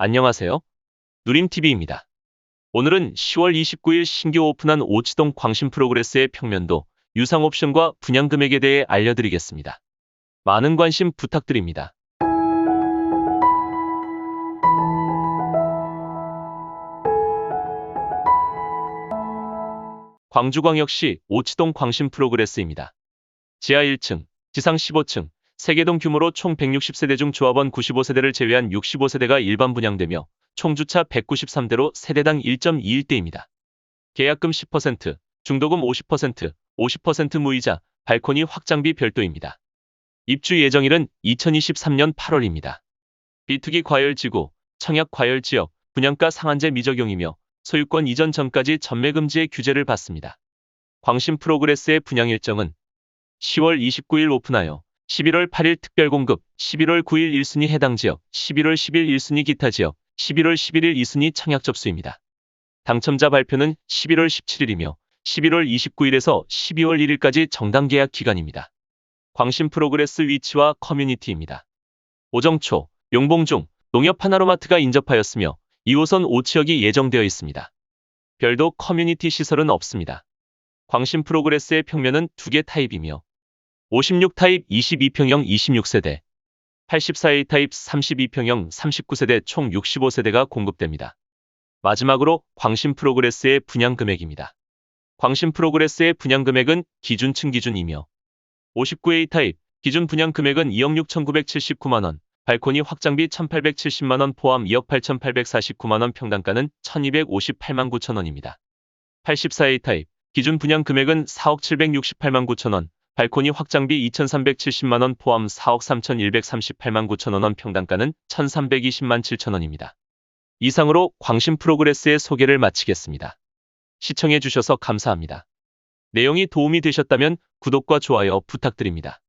안녕하세요. 누림TV입니다. 오늘은 10월 29일 신규 오픈한 오치동 광신 프로그레스의 평면도, 유상 옵션과 분양 금액에 대해 알려드리겠습니다. 많은 관심 부탁드립니다. 광주광역시 오치동 광신 프로그레스입니다. 지하 1층, 지상 15층, 세개동 규모로 총 160세대 중 조합원 95세대를 제외한 65세대가 일반 분양되며 총 주차 193대로 세대당 1.21대입니다. 계약금 10%, 중도금 50%, 50% 무이자, 발코니 확장비 별도입니다. 입주 예정일은 2023년 8월입니다. 비투기 과열지구, 청약 과열지역, 분양가 상한제 미적용이며 소유권 이전 전까지 전매 금지의 규제를 받습니다. 광신 프로그레스의 분양 일정은 10월 29일 오픈하여 11월 8일 특별 공급, 11월 9일 1순위 해당 지역, 11월 10일 1순위 기타 지역, 11월 11일 2순위 청약 접수입니다. 당첨자 발표는 11월 17일이며 11월 29일에서 12월 1일까지 정당 계약 기간입니다. 광신 프로그레스 위치와 커뮤니티입니다. 오정초, 용봉중, 농협 하나로마트가 인접하였으며 2호선 5지역이 예정되어 있습니다. 별도 커뮤니티 시설은 없습니다. 광신 프로그레스의 평면은 두 개 타입이며 56 타입 22평형 26세대, 84A 타입 32평형 39세대 총 65세대가 공급됩니다. 마지막으로 광신 프로그레스의 분양 금액입니다. 광신 프로그레스의 분양 금액은 기준층 기준이며 59A 타입 기준 분양 금액은 2억 6,979만 원, 발코니 확장비 1,870만 원 포함 2억 8,849만 원 평당가는 1,258만 9천 원입니다. 84A 타입 기준 분양 금액은 4억 768만 9천 원, 발코니 확장비 2,370만 원 포함 4억 3,138만 9천 원 평당가는 1,320만 7천 원입니다. 이상으로 광신 프로그레스의 소개를 마치겠습니다. 시청해 주셔서 감사합니다. 내용이 도움이 되셨다면 구독과 좋아요 부탁드립니다.